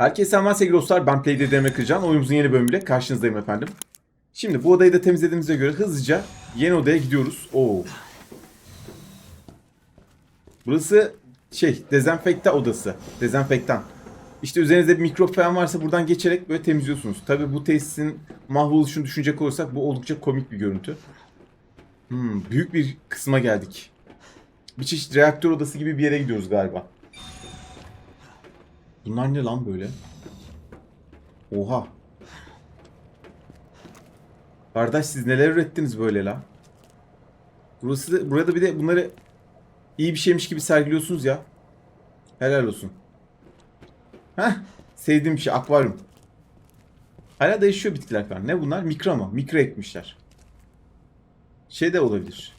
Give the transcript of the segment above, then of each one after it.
Herkese selamlar sevgili dostlar. Ben Play'de Demek Kırcan. Oyunumuzun yeni bölümüyle karşınızdayım efendim. Şimdi bu odayı da temizlediğimize göre hızlıca yeni odaya gidiyoruz. Oo. Burası şey dezenfekta odası. Dezenfektan. İşte üzerinizde bir mikrop falan varsa buradan geçerek böyle temizliyorsunuz. Tabi bu tesisin mahvoluşunu düşünecek olursak bu oldukça komik bir görüntü. Hmm, büyük bir kısma geldik. Bir çeşit reaktör odası gibi bir yere gidiyoruz galiba. Bunlar ne lan böyle? Oha. Kardeş siz neler ürettiniz böyle la? Burası burada bir de bunları iyi bir şeymiş gibi sergiliyorsunuz ya. Helal olsun. Heh, sevdiğim şey akvaryum. Hala değişiyor bitkiler falan. Ne bunlar? Mikro mu? Mikro ekmişler. Şey de olabilir.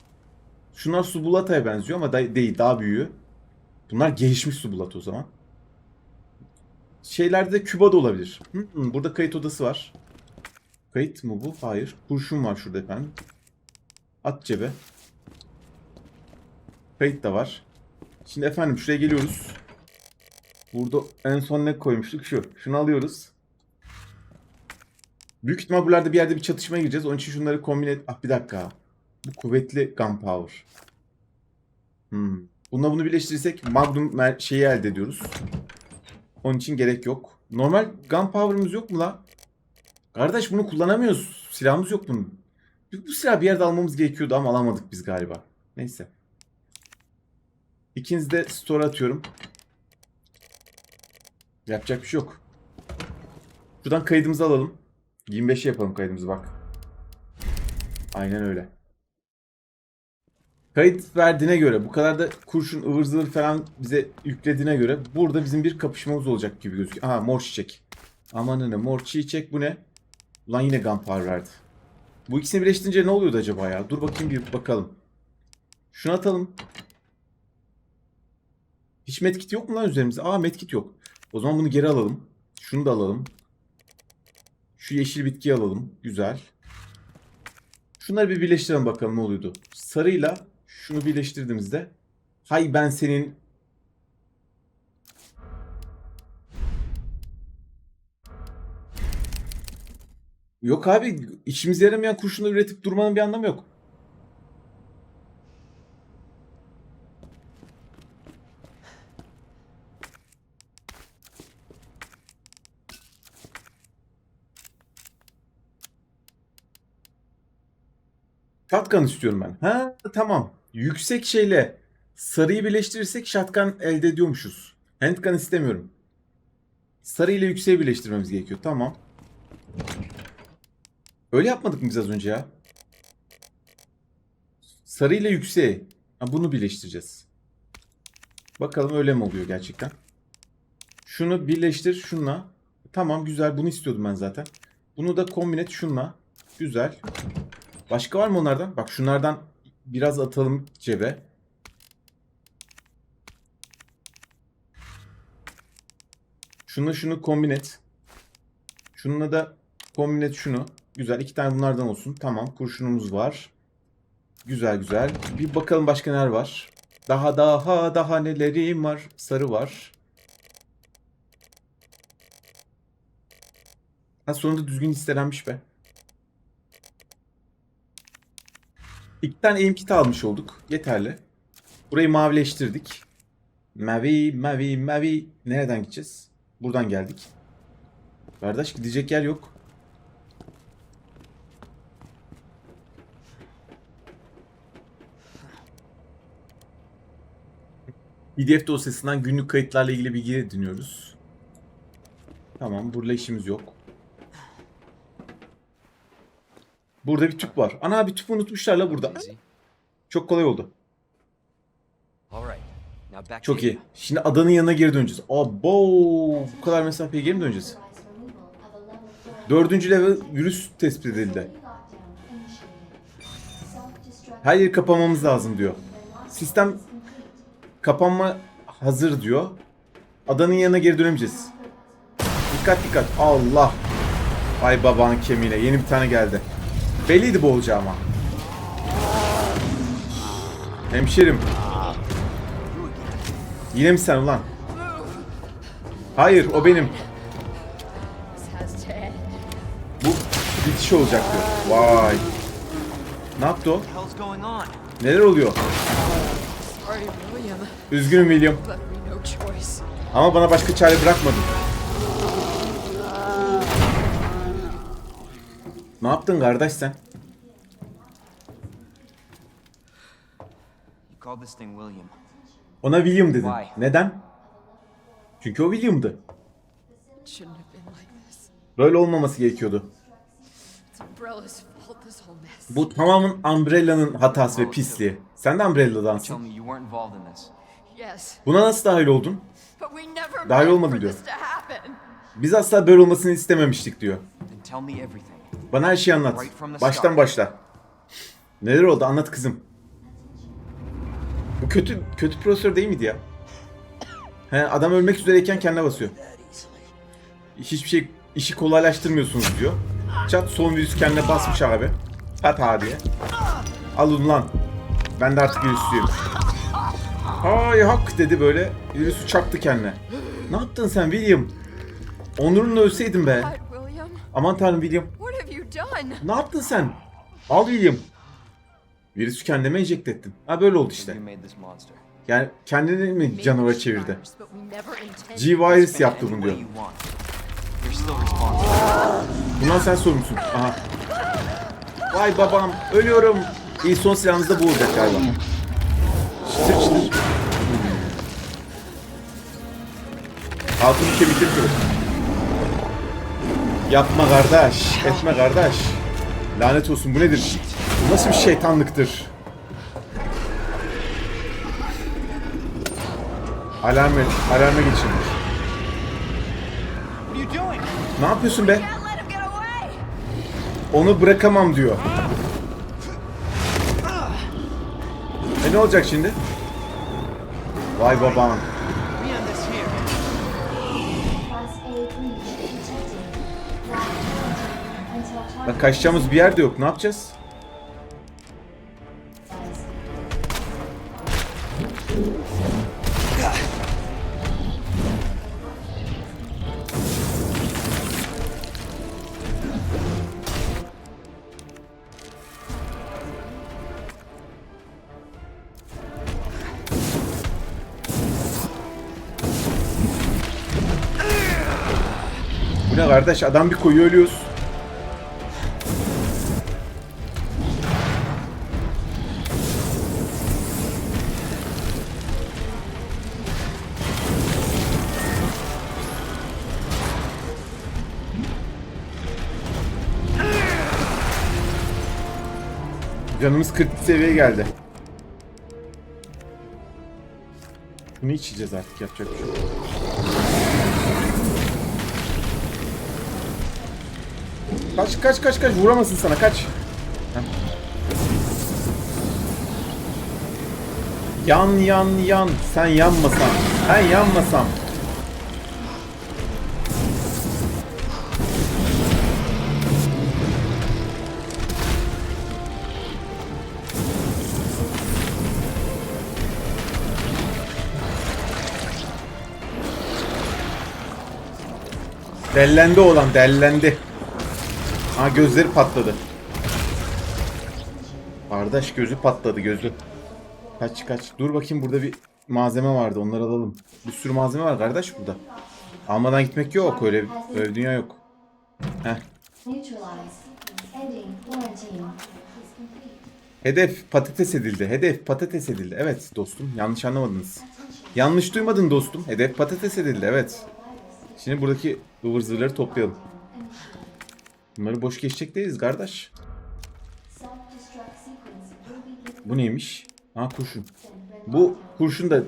Şunlar subulataya benziyor ama da- değil daha büyüğü. Bunlar gelişmiş subulat o zaman. Şeylerde de Küba da olabilir. Hmm, burada kayıt odası var. Kayıt mı bu? Hayır. Kurşun var şurada efendim. At cebe. Kayıt da var. Şimdi efendim şuraya geliyoruz. Burada en son ne koymuştuk? Şu. Şunu alıyoruz. Büyük ihtimal buralarda bir yerde bir çatışmaya gireceğiz. Onun için şunları kombine et... Ah bir dakika. Bu kuvvetli gunpowder. Hmm. Bununla bunu birleştirirsek Magnum şeyi elde ediyoruz. Onun için gerek yok. Normal gunpowder'ımız yok mu la? Kardeş bunu kullanamıyoruz. Silahımız yok bunun. Bu silahı bir yerde almamız gerekiyordu ama alamadık biz galiba. Neyse. İkinizi de store atıyorum. Yapacak bir şey yok. Şuradan kaydımızı alalım. 25'e yapalım kaydımızı bak. Aynen öyle. Kayıt verdiğine göre bu kadar da kurşun ıvır zıvır falan bize yüklediğine göre burada bizim bir kapışmamız olacak gibi gözüküyor. Aha mor çiçek. Amanın ne mor çiçek bu ne? Ulan yine gunpowder verdi. Bu ikisini birleştirince ne oluyordu acaba ya? Dur bakayım bir bakalım. Şunu atalım. Hiç medkit yok mu lan üzerimizde? Aa medkit yok. O zaman bunu geri alalım. Şunu da alalım. Şu yeşil bitkiyi alalım. Güzel. Şunları bir birleştirelim bakalım ne oluyordu. Sarıyla şunu birleştirdiğimizde hay ben senin Yok abi işimize yaramayan kurşunları üretip durmanın bir anlamı yok. Shotgun istiyorum ben. Ha tamam. Yüksek şeyle sarıyı birleştirirsek shotgun elde ediyormuşuz. Handgun istemiyorum. Sarı ile yükseği birleştirmemiz gerekiyor. Tamam. Öyle yapmadık mı biz az önce ya? Sarı ile yükseği. Ha, bunu birleştireceğiz. Bakalım öyle mi oluyor gerçekten? Şunu birleştir şunla. Tamam güzel bunu istiyordum ben zaten. Bunu da kombine et şunla. Güzel. Başka var mı onlardan? Bak şunlardan biraz atalım cebe. Şununla şunu kombin et. Şununla da kombin et şunu. Güzel. iki tane bunlardan olsun. Tamam. Kurşunumuz var. Güzel güzel. Bir bakalım başka neler var. Daha daha daha nelerim var. Sarı var. Ha sonunda düzgün listelenmiş be. İki tane aim kit almış olduk. Yeterli. Burayı mavileştirdik. Mavi, mavi, mavi. Nereden gideceğiz? Buradan geldik. Kardeş gidecek yer yok. PDF dosyasından günlük kayıtlarla ilgili bilgi ediniyoruz. Tamam, burada işimiz yok. Burada bir tüp var. Ana bir tüp unutmuşlar la burada. Çok kolay oldu. Çok iyi. Şimdi adanın yanına geri döneceğiz. Abo, bu kadar mesafeye geri mi döneceğiz? Dördüncü level virüs tespit edildi. Her yeri kapamamız lazım diyor. Sistem kapanma hazır diyor. Adanın yanına geri dönemeyeceğiz. Dikkat dikkat. Allah. Ay babanın kemiğine. Yeni bir tane geldi. Belliydi bu olacağı ama. Hemşerim. Yine mi sen ulan? Hayır o benim. Bu bitiş olacaktı. Vay. Ne yaptı o? Neler oluyor? Üzgünüm William. Ama bana başka çare bırakmadın. Ne yaptın kardeş sen? Ona William dedin. Neden? Çünkü o William'dı. Böyle olmaması gerekiyordu. Bu tamamen Umbrella'nın hatası ve pisliği. Sen de Umbrella'dansın. Buna nasıl dahil oldun? Dahil olmadım diyor. Biz asla böyle olmasını istememiştik diyor. Bana her şeyi anlat. Baştan başla. Neler oldu anlat kızım. Bu kötü kötü profesör değil miydi ya? He, adam ölmek üzereyken kendine basıyor. Hiçbir şey işi kolaylaştırmıyorsunuz diyor. Çat son virüs kendine basmış abi. Hata diye. Alın lan. Ben de artık virüslüyüm. Ay hak dedi böyle. Virüsü çaktı kendine. Ne yaptın sen William? Onurunla ölseydin be. Aman tanrım William. Ne yaptın sen? Al William. Virüsü kendime enjekte ettin. Ha böyle oldu işte. Yani kendini mi canavara çevirdi? G-Virus yaptı bunu diyor. Bundan sen sorumlusun. Aha. Vay babam ölüyorum. İyi son silahımız da bu olacak galiba. Çıtır çıtır. Altını kemikleri kırık. Yapma kardeş. Etme kardeş. Lanet olsun bu nedir? Bu nasıl bir şeytanlıktır? Alarm, alarma doing? Ne yapıyorsun be? Onu bırakamam diyor. E ne olacak şimdi? Vay babam. Target kaçacağımız bir yer de yok. Ne yapacağız? Bu ne kardeş? Adam bir koyuyor ölüyoruz. Canımız 40 seviyeye geldi. Bunu içeceğiz artık yapacak bir şey yok. Kaç kaç kaç kaç vuramasın sana kaç. Yan yan yan sen yanmasan ben yanmasam. Dellendi olan dellendi. Ha gözleri patladı. Kardeş gözü patladı gözü. Kaç kaç. Dur bakayım burada bir malzeme vardı onları alalım. Bir sürü malzeme var kardeş burada. Almadan gitmek yok öyle, öyle bir dünya yok. Heh. Hedef patates edildi. Hedef patates edildi. Evet dostum yanlış anlamadınız. Yanlış duymadın dostum. Hedef patates edildi evet. Şimdi buradaki ıvır zırhları toplayalım. Bunları boş geçecek değiliz kardeş. Bu neymiş? Ha kurşun. Bu kurşun da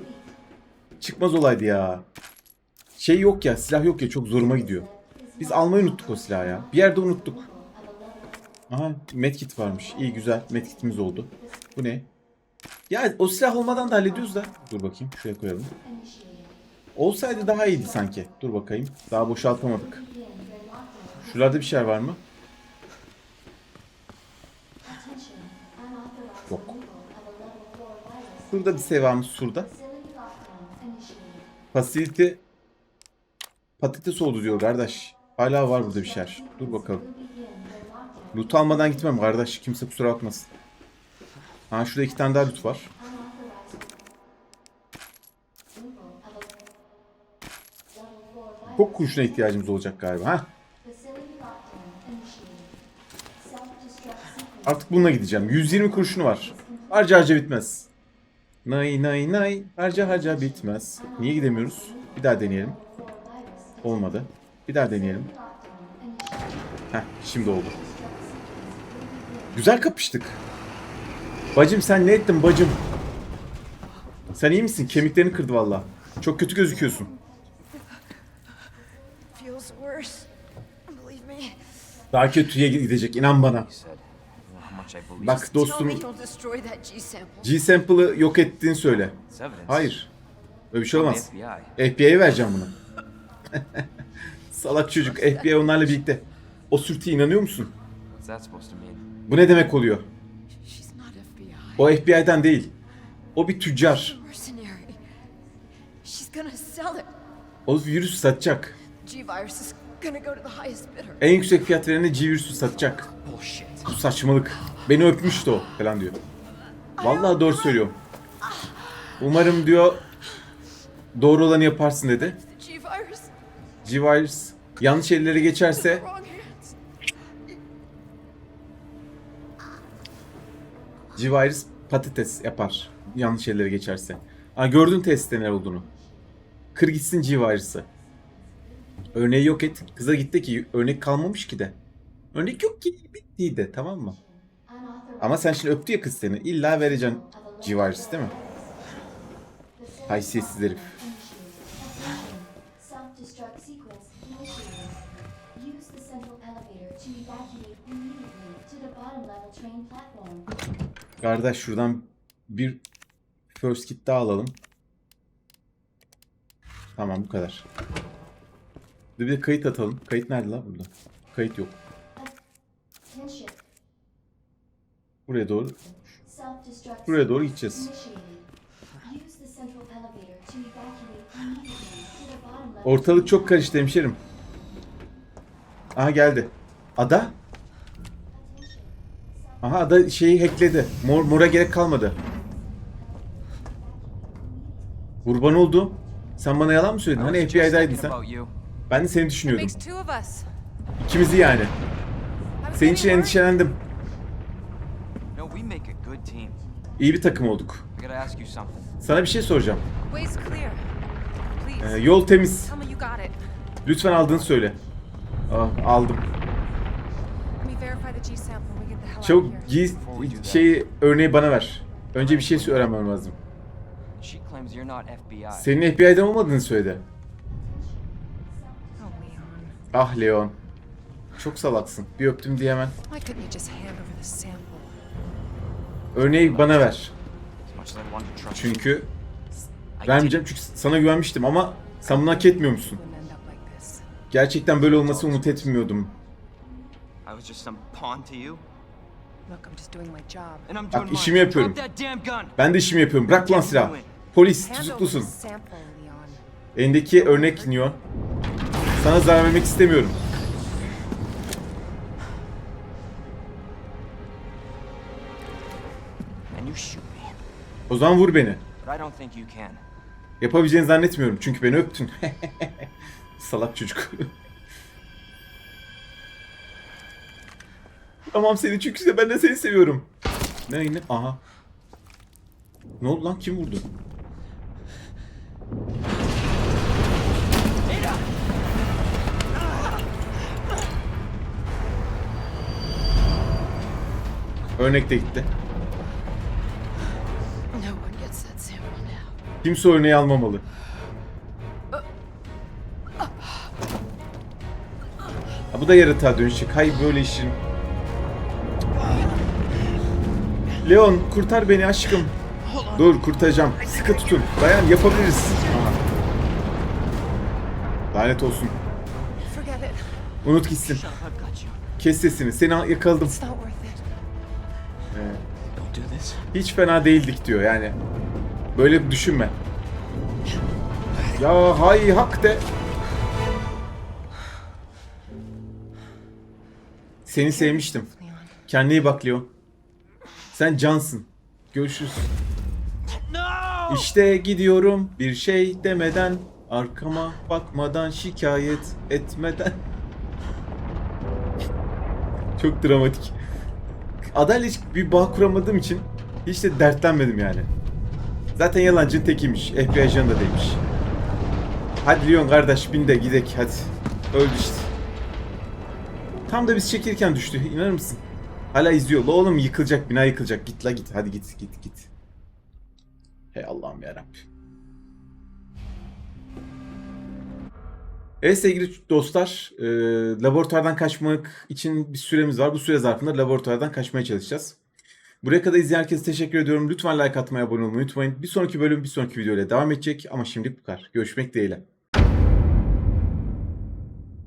çıkmaz olaydı ya. Şey yok ya silah yok ya çok zoruma gidiyor. Biz almayı unuttuk o silahı ya. Bir yerde unuttuk. Aha medkit varmış. İyi güzel medkitimiz oldu. Bu ne? Ya o silah olmadan da hallediyoruz da. Dur bakayım şuraya koyalım. Olsaydı daha iyiydi sanki. Dur bakayım. Daha boşaltamadık. Şuralarda bir şey var mı? Yok. removal of a level 4 virus. Şurada bir sevamız şurada. Facility lockdown initiated. Facility patates oldu diyor kardeş. Hala var burada bir şeyler. Dur bakalım. Loot almadan gitmem kardeş. Kimse kusura bakmasın. Ha şurada iki tane daha loot var. Çok kurşuna ihtiyacımız olacak galiba. Ha? Artık bununla gideceğim. 120 kurşunu var. Harca harca bitmez. Nay nay nay. Harca harca bitmez. Niye gidemiyoruz? Bir daha deneyelim. Olmadı. Bir daha deneyelim. Heh şimdi oldu. Güzel kapıştık. Bacım sen ne ettin bacım? Sen iyi misin? Kemiklerini kırdı valla. Çok kötü gözüküyorsun. Daha kötüye gidecek inan bana. Bak dostum. G-Sample'ı yok ettiğini söyle. Hayır. Öyle bir şey olmaz. FBI'ye vereceğim bunu. Salak çocuk. FBI onlarla birlikte. O sürtüye inanıyor musun? Bu ne demek oluyor? O FBI'den değil. O bir tüccar. O virüsü satacak. En yüksek fiyat verene G-virüsü satacak. Bu saçmalık. Beni öpmüştü o falan diyor. Vallahi doğru söylüyorum. Umarım diyor doğru olanı yaparsın dedi. G-Virus yanlış ellere geçerse. G-Virus patates yapar. Yanlış ellere geçerse. Aa, gördün testte neler olduğunu. Kır gitsin G-Virus'ı. Örneği yok et. Kıza gitti ki örnek kalmamış ki de. Örnek yok ki bitti de tamam mı? Ama sen şimdi öptü ya kız seni. İlla vereceksin G-Virus değil mi? Haysiyetsiz herif. Kardeş şuradan bir first kit daha alalım. Tamam bu kadar. Bir de kayıt atalım. Kayıt nerede lan burada? Kayıt yok. Buraya doğru. Buraya doğru gideceğiz. Ortalık çok karıştı hemşerim. Aha geldi. Ada? Aha ada şeyi hackledi. Mor, mora gerek kalmadı. Kurban oldu. Sen bana yalan mı söyledin? Hani FBI'daydın sen. Ben de seni düşünüyordum. İkimizi yani. Senin için endişelendim. İyi bir takım olduk. Sana bir şey soracağım. Ee, yol temiz. Lütfen aldığını söyle. Ah, aldım. Çabuk giy şeyi örneği bana ver. Önce bir şey öğrenmem lazım. Senin FBI'den olmadığını söyledi. Ah Leon. Çok salaksın. Bir öptüm diye sample? Örneği bana ver. Çünkü vermeyeceğim çünkü sana güvenmiştim ama sen bunu hak like this. Gerçekten böyle olmasını umut etmiyordum. Bak, işimi yapıyorum. Ben de işimi yapıyorum. Bırak lan silahı. Polis tutuklusun. Elindeki örnek Leon. Sana zarar vermek istemiyorum. O zaman vur beni. Yapabileceğini zannetmiyorum çünkü beni öptün. Salak çocuk. tamam seni çünkü ben de seni seviyorum. Ne ne? Aha. Ne oldu lan? Kim vurdu? Örnek de gitti. Kimse örneği almamalı. Ha, bu da yaratığa dönüşecek. Hay böyle işin. Leon kurtar beni aşkım. Dur kurtaracağım. Sıkı tutun. Dayan yapabiliriz. Aha. Lanet olsun. Unut gitsin. Kes sesini. Seni yakaladım. Don't do this. Hiç fena değildik diyor yani. Böyle düşünme. Ya hay hak de. Seni sevmiştim. Kendine iyi bak Leon. Sen cansın. Görüşürüz. İşte gidiyorum bir şey demeden arkama bakmadan şikayet etmeden. Çok dramatik. Adayla hiç bir bağ kuramadığım için hiç de dertlenmedim yani. Zaten yalancı tekiymiş. FBI ajanı da değilmiş. Hadi Leon kardeş bin de gidek hadi. Öldü işte. Tam da biz çekilirken düştü. İnanır mısın? Hala izliyor. La oğlum yıkılacak bina yıkılacak. Git la git. Hadi git git git. Hey Allah'ım yarabbim. Evet sevgili dostlar, e, laboratuvardan kaçmak için bir süremiz var. Bu süre zarfında laboratuvardan kaçmaya çalışacağız. Buraya kadar izleyen herkese teşekkür ediyorum. Lütfen like atmayı, abone olmayı unutmayın. Bir sonraki bölüm bir sonraki videoyla devam edecek ama şimdilik bu kadar. Görüşmek dileğiyle.